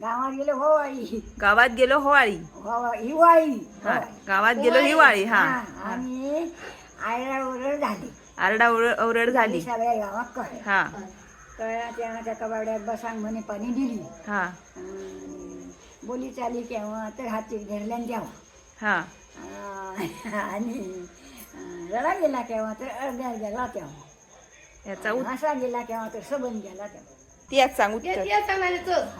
गावात गेलो होवाळी. गावात गेलो होवाळी. हो हिवाळी. हा. गावात गेलो हिवाळी. हा. आणि आयला ओरड झाली. आरडा ओरड ओरड झाली. सगळ्या गावात कळ हा. कळला तेव्हा त्या कबाड्यात बसांग म्हणे पाणी दिली. हा. बोली चाली केव्हा तर हाती धरल्यान तेव्हा हा. अं, आणि अं, रडा गेला केव्हा तर अर्ध्या गेला तेव्हा याचा उत- असा गेला केव्हा तर सबन गेला तेव्हा ती आज सांग उत्तर.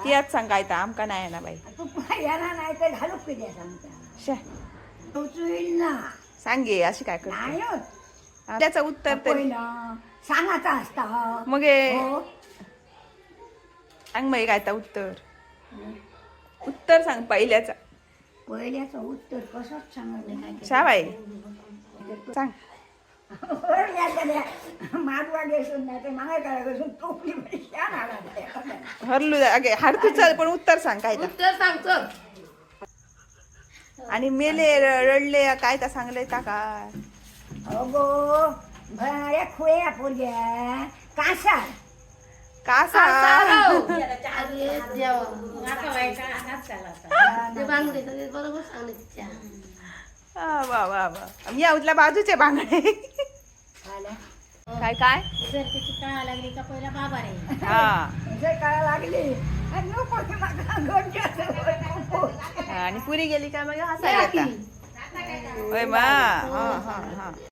ती आज सांग काय तर आमका नाही ना बाई. तू नाही तर घालू किती सांगता शे. उचलील ना. सांगे अशी काय करते. त्याचं उत्तर तरी. सांगायचा असता. मग हे-. सांग मग काय तर उत्तर. उत्तर सांग पहिल्याचा. पहिल्याचं उत्तर कसंच सांगितलं काय शाबाई सांग. घेसून नाही तर मागे काय घेसून टोपली शान आला हरलू. अगे हाडतू चल पण उत्तर सांग काय तर. उत्तर सांगतो आणि मेले र- रडले काय तर सांगले ता काय? अगो भया खुया पोरग्या. कासार का सांग अरे देवा ते बांगडे तर ते बरोबर सांगले तिच्या आ, वा वा वा. मी बाजूचे बांगडे. काय काय? जर तिची कळा लागली का पहिला बाबा रे. हा. जर लागली. आणि पुरी गेली का मग? हसायला. होय मा. हा हा हा.